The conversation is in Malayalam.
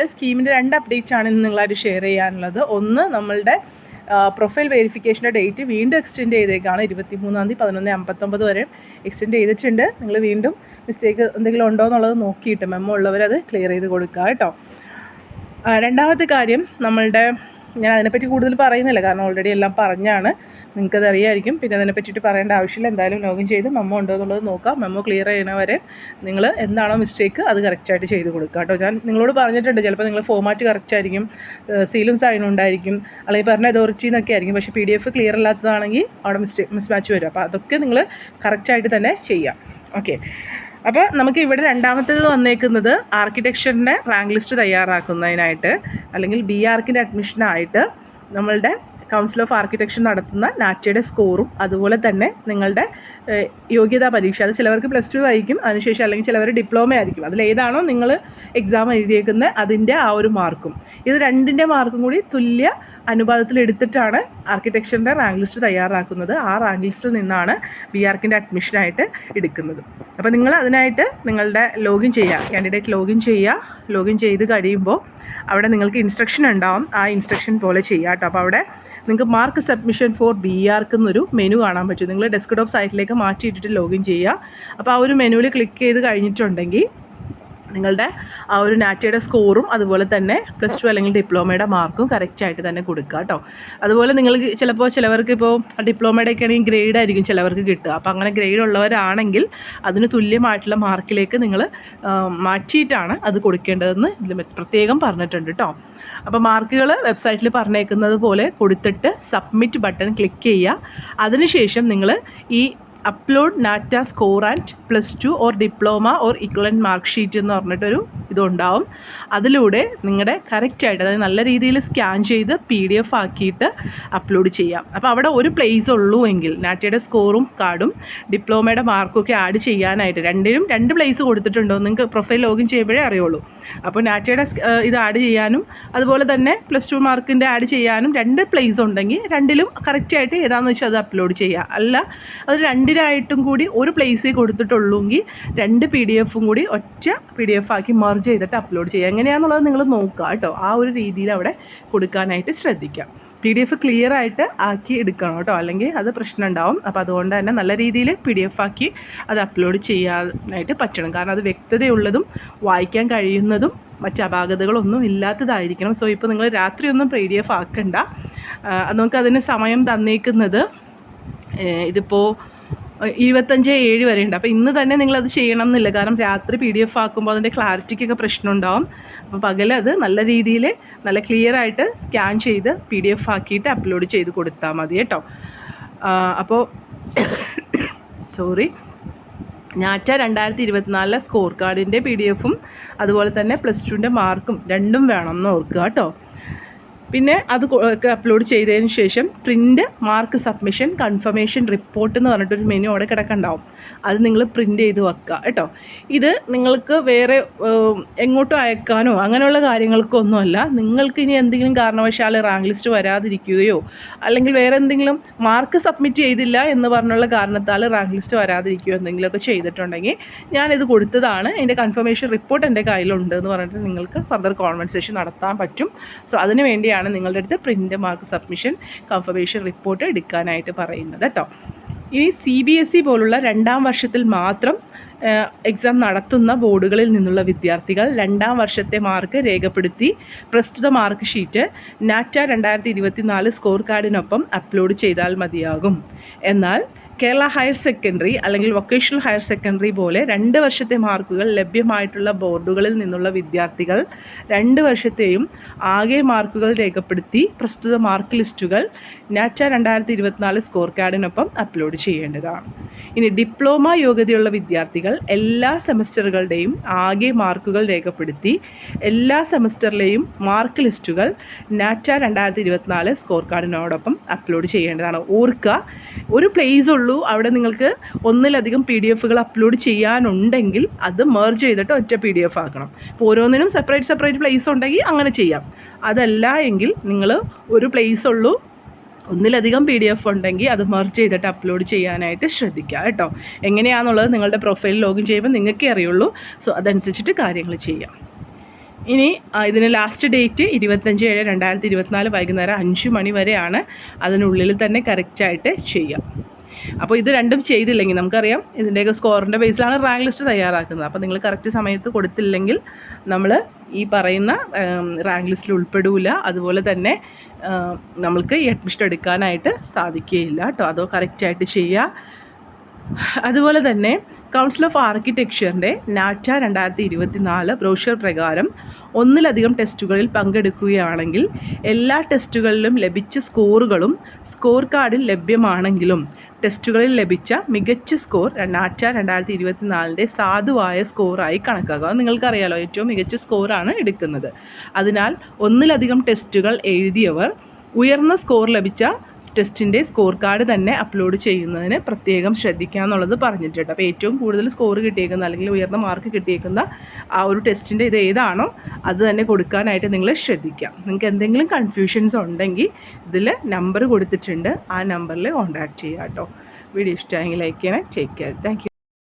സ്കീമിന്റെ രണ്ട് അപ്ഡേറ്റ്സ് ആണ് ഇന്ന് നിങ്ങളായിട്ട് ഷെയർ ചെയ്യാനുള്ളത്. ഒന്ന് നമ്മളുടെ പ്രൊഫൈൽ വെരിഫിക്കേഷന്റെ ഡേറ്റ് വീണ്ടും എക്സ്റ്റെൻഡ് ചെയ്തേക്കാണ്. ഇരുപത്തി മൂന്നാം തീയതി പതിനൊന്ന് അമ്പത്തൊമ്പത് വരെ എക്സ്റ്റെൻഡ് ചെയ്തിട്ടുണ്ട്. നിങ്ങൾ വീണ്ടും മിസ്റ്റേക്ക് എന്തെങ്കിലും ഉണ്ടോ എന്നുള്ളത് നോക്കിയിട്ട് മെമ്മോ ഉള്ളവരത് ക്ലിയർ ചെയ്ത് കൊടുക്കുക കേട്ടോ. രണ്ടാമത്തെ കാര്യം നമ്മളുടെ ഞാൻ അതിനെപ്പറ്റി കൂടുതൽ പറയുന്നില്ല. കാരണം ഓൾറെഡി എല്ലാം പറഞ്ഞാണ്. നിങ്ങൾക്കത് അറിയായിരിക്കും പിന്നെ അതിനെ പറ്റിയിട്ട് പറയേണ്ട ആവശ്യമില്ല. എന്തായാലും ലോഗിൻ ചെയ്ത് മെമ്മോ ഉണ്ടോ എന്നുള്ളത് നോക്കാം. മെമ്മോ ക്ലിയർ ചെയ്യണവരെ നിങ്ങൾ എന്താണോ മിസ്റ്റേക്ക് അത് കറക്റ്റായിട്ട് ചെയ്ത് കൊടുക്കുക കേട്ടോ. ഞാൻ നിങ്ങളോട് പറഞ്ഞിട്ടുണ്ട്. ചിലപ്പോൾ നിങ്ങൾ ഫോമാറ്റ് കറക്റ്റ് ആയിരിക്കും. സീലും സൈനും ഉണ്ടായിരിക്കും. അല്ലെങ്കിൽ പറഞ്ഞ അതോറിറ്റി എന്നൊക്കെ ആയിരിക്കും. പക്ഷേ പി ഡി എഫ് ക്ലിയർ അല്ലാത്തതാണെങ്കിൽ അവിടെ മിസ്റ്റേക്ക് മിസ് മാച്ച് വരും. അപ്പോൾ അതൊക്കെ നിങ്ങൾ കറക്റ്റായിട്ട് തന്നെ ചെയ്യാം. ഓക്കെ അപ്പോൾ നമുക്ക് ഇവിടെ രണ്ടാമത്തേത് വന്നേക്കുന്നത് ആർക്കിടെക്ചറിന്റെ റാങ്ക് ലിസ്റ്റ് തയ്യാറാക്കുന്നതിനായിട്ട് അല്ലെങ്കിൽ ബി ആർക്കിന്റെ അഡ്മിഷനായിട്ട് നമ്മളുടെ കൗൺസിൽ ഓഫ് ആർക്കിടെക്ചർ നടത്തുന്ന നാറ്റയുടെ സ്കോറും അതുപോലെ തന്നെ നിങ്ങളുടെ യോഗ്യതാ പരീക്ഷ. അത് ചിലവർക്ക് പ്ലസ് ടു ആയിരിക്കും അതിനുശേഷം അല്ലെങ്കിൽ ചിലവർ ഡിപ്ലോമ ആയിരിക്കും. അതിലേതാണോ നിങ്ങൾ എക്സാം എഴുതിയേക്കുന്നത് അതിന്റെ ആ ഒരു മാർക്കും ഇത് രണ്ടിന്റെ മാർക്കും കൂടി തുല്യ അനുപാതത്തിൽ എടുത്തിട്ടാണ് ആർക്കിടെക്ചറിന്റെ റാങ്ക് ലിസ്റ്റ് തയ്യാറാക്കുന്നത്. ആ റാങ്ക് ലിസ്റ്റിൽ നിന്നാണ് ബി ആർക്കിന്റെ അഡ്മിഷനായിട്ട് എടുക്കുന്നത്. അപ്പോൾ നിങ്ങൾ അതിനായിട്ട് നിങ്ങളുടെ ലോഗിൻ ചെയ്യുക. കാൻഡിഡേറ്റ് ലോഗിൻ ചെയ്യുക. ലോഗിൻ ചെയ്ത് കഴിയുമ്പോൾ അവിടെ നിങ്ങൾക്ക് ഇൻസ്ട്രക്ഷൻ ഉണ്ടാവും. ആ ഇൻസ്ട്രക്ഷൻ പോലെ ചെയ്യുക കേട്ടോ. അപ്പോൾ അവിടെ നിങ്ങൾക്ക് mark submission for B arch എന്നൊരു മെനു കാണാൻ പറ്റും. നിങ്ങൾ ഡെസ്ക്ടോപ്പ് സൈറ്റിലേക്ക് മാറ്റിയിട്ടിട്ട് ലോഗിൻ ചെയ്യുക. അപ്പോൾ ആ ഒരു മെനുവിൽ ക്ലിക്ക് ചെയ്ത് കഴിഞ്ഞിട്ടുണ്ടെങ്കിൽ നിങ്ങളുടെ ആ ഒരു നാറ്റയുടെ സ്കോറും അതുപോലെ തന്നെ പ്ലസ് ടു അല്ലെങ്കിൽ ഡിപ്ലോമയുടെ മാർക്കും കറക്റ്റായിട്ട് തന്നെ കൊടുക്കുക കേട്ടോ. അതുപോലെ നിങ്ങൾ ചിലപ്പോൾ ചിലവർക്ക് ഇപ്പോൾ ഡിപ്ലോമയുടെ ഒക്കെ ആണെങ്കിൽ ഗ്രേഡ് ആയിരിക്കും ചിലവർക്ക് കിട്ടുക. അപ്പോൾ അങ്ങനെ ഗ്രേഡ് ഉള്ളവരാണെങ്കിൽ അതിന് തുല്യമായിട്ടുള്ള മാർക്കിലേക്ക് നിങ്ങൾ മാറ്റിയിട്ടാണ് അത് കൊടുക്കേണ്ടതെന്ന് ഇതിൽ പ്രത്യേകം പറഞ്ഞിട്ടുണ്ട് കേട്ടോ. അപ്പോൾ മാർക്കുകൾ വെബ്സൈറ്റിൽ പറഞ്ഞേക്കുന്നത് പോലെ കൊടുത്തിട്ട് സബ്മിറ്റ് ബട്ടൺ ക്ലിക്ക് ചെയ്യുക. അതിനുശേഷം നിങ്ങൾ ഈ upload NATA score and plus two or diploma or equivalent mark sheet എന്ന് പറഞ്ഞിട്ടൊരു ഇതുണ്ടാവും. അതിലൂടെ നിങ്ങളുടെ കറക്റ്റായിട്ട് അതായത് നല്ല രീതിയിൽ സ്കാൻ ചെയ്ത് പി ഡി എഫ് ആക്കിയിട്ട് അപ്ലോഡ് ചെയ്യാം. അപ്പോൾ അവിടെ ഒരു പ്ലേസ് ഉള്ളൂ എങ്കിൽ നാട്ടിയുടെ സ്കോറും കാർഡും ഡിപ്ലോമയുടെ മാർക്കും ഒക്കെ ആഡ് ചെയ്യാനായിട്ട് രണ്ടിനും രണ്ട് പ്ലേസ് കൊടുത്തിട്ടുണ്ടോ നിങ്ങൾക്ക് പ്രൊഫൈൽ ലോഗിൻ ചെയ്യുമ്പോഴേ അറിയുള്ളൂ. അപ്പോൾ നാറ്റയുടെ ഇത് ആഡ് ചെയ്യാനും അതുപോലെ തന്നെ പ്ലസ് ടു മാർക്കിന്റെ ആഡ് ചെയ്യാനും രണ്ട് പ്ലേസ് ഉണ്ടെങ്കിൽ രണ്ടിലും കറക്റ്റായിട്ട് ഏതാണെന്ന് വെച്ചാൽ അത് അപ്ലോഡ് ചെയ്യുക അല്ല അത് രണ്ടിനായിട്ടും കൂടി ഒരു പ്ലേസിൽ കൊടുത്തിട്ടുള്ളൂങ്കിൽ രണ്ട് പി ഡി എഫും കൂടി ഒറ്റ പി ഡി എഫ് ആക്കി മർജ് ചെയ്തിട്ട് അപ്ലോഡ് ചെയ്യുക. എങ്ങനെയാണെന്നുള്ളത് നിങ്ങൾ നോക്കുക കേട്ടോ. ആ ഒരു രീതിയിൽ അവിടെ കൊടുക്കാനായിട്ട് ശ്രദ്ധിക്കുക. പി ഡി എഫ് ക്ലിയർ ആയിട്ട് ആക്കി എടുക്കണം കേട്ടോ. അല്ലെങ്കിൽ അത് പ്രശ്നം ഉണ്ടാവും. അപ്പോൾ അതുകൊണ്ട് തന്നെ നല്ല രീതിയിൽ പി ഡി എഫ് ആക്കി അത് അപ്ലോഡ് ചെയ്യാനായിട്ട് പറ്റണം. കാരണം അത് വ്യക്തതയുള്ളതും വായിക്കാൻ കഴിയുന്നതും മറ്റ് അപാകതകളൊന്നും ഇല്ലാത്തതായിരിക്കണം. സോ ഇപ്പോൾ നിങ്ങൾ രാത്രിയൊന്നും പി ഡി എഫ് ആക്കണ്ട നമുക്ക് അതിന് സമയം തന്നേക്കുന്നത് ഇതിപ്പോൾ ഇരുപത്തഞ്ച് ഏഴ് വരെ ഉണ്ട്. അപ്പോൾ ഇന്ന് തന്നെ നിങ്ങളത് ചെയ്യണം എന്നില്ല കാരണം രാത്രി പി ഡി എഫ് ആക്കുമ്പോൾ അതിന്റെ ക്ലാരിറ്റിക്കൊക്കെ പ്രശ്നം ഉണ്ടാവും അപ്പോൾ പകൽ അത് നല്ല രീതിയിൽ നല്ല ക്ലിയർ ആയിട്ട് സ്കാൻ ചെയ്ത് പി ഡി എഫ് ആക്കിയിട്ട് അപ്ലോഡ് ചെയ്ത് കൊടുത്താൽ മതി കേട്ടോ. അപ്പോൾ സോറി ഞാറ്റ രണ്ടായിരത്തി ഇരുപത്തിനാലിലെ സ്കോർ കാർഡിന്റെ പി ഡി എഫും അതുപോലെ തന്നെ പ്ലസ് ടുവിന്റെ മാർക്കും രണ്ടും വേണം എന്ന് ഓർക്കുക കേട്ടോ. പിന്നെ അത് ഒക്കെ അപ്ലോഡ് ചെയ്തതിന് ശേഷം print mark submission confirmation report എന്ന് പറഞ്ഞിട്ടൊരു മെനു അവിടെ കിടക്കണ്ടാവും. അത് നിങ്ങൾ പ്രിന്റ് ചെയ്ത് വെക്കുക കേട്ടോ. ഇത് നിങ്ങൾക്ക് വേറെ എങ്ങോട്ടും അയക്കാനോ അങ്ങനെയുള്ള കാര്യങ്ങൾക്കൊന്നുമല്ല. നിങ്ങൾക്ക് ഇനി എന്തെങ്കിലും കാരണവശാൽ റാങ്ക് ലിസ്റ്റ് വരാതിരിക്കുകയോ അല്ലെങ്കിൽ വേറെ എന്തെങ്കിലും മാർക്ക് സബ്മിറ്റ് ചെയ്തില്ല എന്ന് പറഞ്ഞുള്ള കാരണത്താൽ റാങ്ക് ലിസ്റ്റ് വരാതിരിക്കുകയോ എന്തെങ്കിലുമൊക്കെ ചെയ്തിട്ടുണ്ടെങ്കിൽ ഞാനിത് കൊടുത്തതാണ്. എന്റെ കൺഫർമേഷൻ റിപ്പോർട്ട് എന്റെ കയ്യിലുണ്ട് എന്ന് പറഞ്ഞിട്ട് നിങ്ങൾക്ക് ഫർദർ കോൺവെർസേഷൻ നടത്താൻ പറ്റും. സോ അതിന് വേണ്ടിയാണ് ആണ് നിങ്ങളുടെ അടുത്ത് print mark submission confirmation report എടുക്കാനായിട്ട് പറയുന്നത് കേട്ടോ ഇനി സി ബി എസ് ഇ പോലുള്ള രണ്ടാം വർഷത്തിൽ മാത്രം എക്സാം നടത്തുന്ന ബോർഡുകളിൽ നിന്നുള്ള വിദ്യാർത്ഥികൾ രണ്ടാം വർഷത്തെ മാർക്ക് രേഖപ്പെടുത്തി പ്രസ്തുത മാർക്ക് ഷീറ്റ് നാറ്റ രണ്ടായിരത്തി സ്കോർ കാർഡിനൊപ്പം അപ്ലോഡ് ചെയ്താൽ മതിയാകും. എന്നാൽ കേരള ഹയർ സെക്കൻഡറി അല്ലെങ്കിൽ വൊക്കേഷണൽ ഹയർ സെക്കൻഡറി പോലെ രണ്ട് വർഷത്തെ മാർക്കുകൾ ലഭ്യമായിട്ടുള്ള ബോർഡുകളിൽ നിന്നുള്ള വിദ്യാർത്ഥികൾ രണ്ട് വർഷത്തെയും ആകെ മാർക്കുകൾ രേഖപ്പെടുത്തി പ്രസ്തുത മാർക്ക് ലിസ്റ്റുകൾ നാറ്റ രണ്ടായിരത്തി ഇരുപത്തിനാല് സ്കോർ കാർഡിനൊപ്പം അപ്ലോഡ് ചെയ്യേണ്ടതാണ്. ഇനി ഡിപ്ലോമ യോഗ്യതയുള്ള വിദ്യാർത്ഥികൾ എല്ലാ സെമസ്റ്ററുകളുടെയും ആകെ മാർക്കുകൾ രേഖപ്പെടുത്തി എല്ലാ സെമസ്റ്ററിലെയും മാർക്ക് ലിസ്റ്റുകൾ നാറ്റ രണ്ടായിരത്തി ഇരുപത്തിനാല് സ്കോർ കാർഡിനോടൊപ്പം അപ്ലോഡ് ചെയ്യേണ്ടതാണ്. ഓർക്കുക ഒരു പ്ലേസ് ഉള്ളൂ. അവിടെ നിങ്ങൾക്ക് ഒന്നിലധികം പി ഡി എഫുകൾ അപ്ലോഡ് ചെയ്യാനുണ്ടെങ്കിൽ അത് മെർജ് ചെയ്തിട്ട് ഒറ്റ പി ഡി എഫ് ആക്കണം. ഇപ്പോൾ ഓരോന്നിനും സെപ്പറേറ്റ് സെപ്പറേറ്റ് പ്ലേസ് ഉണ്ടെങ്കിൽ അങ്ങനെ ചെയ്യാം. അതല്ല എങ്കിൽ നിങ്ങൾ ഒരു പ്ലേസ് ഉള്ളൂ ഒന്നിലധികം പി ഡി എഫ് ഉണ്ടെങ്കിൽ അത് മെർജ് ചെയ്തിട്ട് അപ്ലോഡ് ചെയ്യാനായിട്ട് ശ്രദ്ധിക്കുക കേട്ടോ. എങ്ങനെയാണെന്നുള്ളത് നിങ്ങളുടെ പ്രൊഫൈൽ ലോഗിൻ ചെയ്യുമ്പോൾ നിങ്ങൾക്കേ അറിയുള്ളൂ. സോ അതനുസരിച്ചിട്ട് കാര്യങ്ങൾ ചെയ്യാം. ഇനി ഇതിന് ലാസ്റ്റ് ഡേറ്റ് ഇരുപത്തഞ്ച് ഏഴ് രണ്ടായിരത്തി ഇരുപത്തിനാല് വൈകുന്നേരം അഞ്ച് മണി വരെയാണ് അതിനുള്ളിൽ തന്നെ കറക്റ്റായിട്ട് ചെയ്യാം. അപ്പോൾ ഇത് രണ്ടും ചെയ്തില്ലെങ്കിൽ നമുക്കറിയാം ഇതിന്റെയൊക്കെ സ്കോറിന്റെ ബേസിലാണ് റാങ്ക് ലിസ്റ്റ് തയ്യാറാക്കുന്നത്. അപ്പോൾ നിങ്ങൾ കറക്റ്റ് സമയത്ത് കൊടുത്തില്ലെങ്കിൽ നമ്മൾ ഈ പറയുന്ന റാങ്ക് ലിസ്റ്റിൽ ഉൾപ്പെടില്ല അതുപോലെ തന്നെ നമ്മൾക്ക് ഈ അഡ്മിഷൻ എടുക്കാനായിട്ട് സാധിക്കുകയില്ല കേട്ടോ. അതോ കറക്റ്റായിട്ട് ചെയ്യുക അതുപോലെ തന്നെ കൗൺസിൽ ഓഫ് ആർക്കിടെക്ചറിന്റെ നാറ്റ രണ്ടായിരത്തി ഇരുപത്തി നാല് ബ്രോഷർ പ്രകാരം ഒന്നിലധികം ടെസ്റ്റുകളിൽ പങ്കെടുക്കുകയാണെങ്കിൽ എല്ലാ ടെസ്റ്റുകളിലും ലഭിച്ച സ്കോറുകളും സ്കോർ കാർഡിൽ ലഭ്യമാണെങ്കിലും ടെസ്റ്റുകളിൽ ലഭിച്ച മികച്ച സ്കോർ നാറ്റ രണ്ടായിരത്തി ഇരുപത്തി നാലിന്റെ സാധുവായ സ്കോറായി കണക്കാക്കുക നിങ്ങൾക്കറിയാലോ ഏറ്റവും മികച്ച സ്കോറാണ് എടുക്കുന്നത്. അതിനാൽ ഒന്നിലധികം ടെസ്റ്റുകൾ എഴുതിയവർ ഉയർന്ന സ്കോർ ലഭിച്ച ടെസ്റ്റിന്റെ സ്കോർ കാർഡ് തന്നെ അപ്ലോഡ് ചെയ്യുന്നതിന് പ്രത്യേകം ശ്രദ്ധിക്കുക എന്നുള്ളത് പറഞ്ഞിട്ടുണ്ട്. അപ്പോൾ ഏറ്റവും കൂടുതൽ സ്കോർ കിട്ടിയേക്കുന്ന അല്ലെങ്കിൽ ഉയർന്ന മാർക്ക് കിട്ടിയേക്കുന്ന ആ ഒരു ടെസ്റ്റിന്റെ ഇത് ഏതാണോ അത് തന്നെ കൊടുക്കാനായിട്ട് നിങ്ങൾ ശ്രദ്ധിക്കാം നിങ്ങൾക്ക് എന്തെങ്കിലും കൺഫ്യൂഷൻസ് ഉണ്ടെങ്കിൽ ഇതിൽ നമ്പർ കൊടുത്തിട്ടുണ്ട്. ആ നമ്പറിൽ കോൺടാക്റ്റ് ചെയ്യുക കേട്ടോ. വീഡിയോ ഇഷ്ടമായെങ്കിൽ ലൈക്ക് ചെയ്യണം. Care thank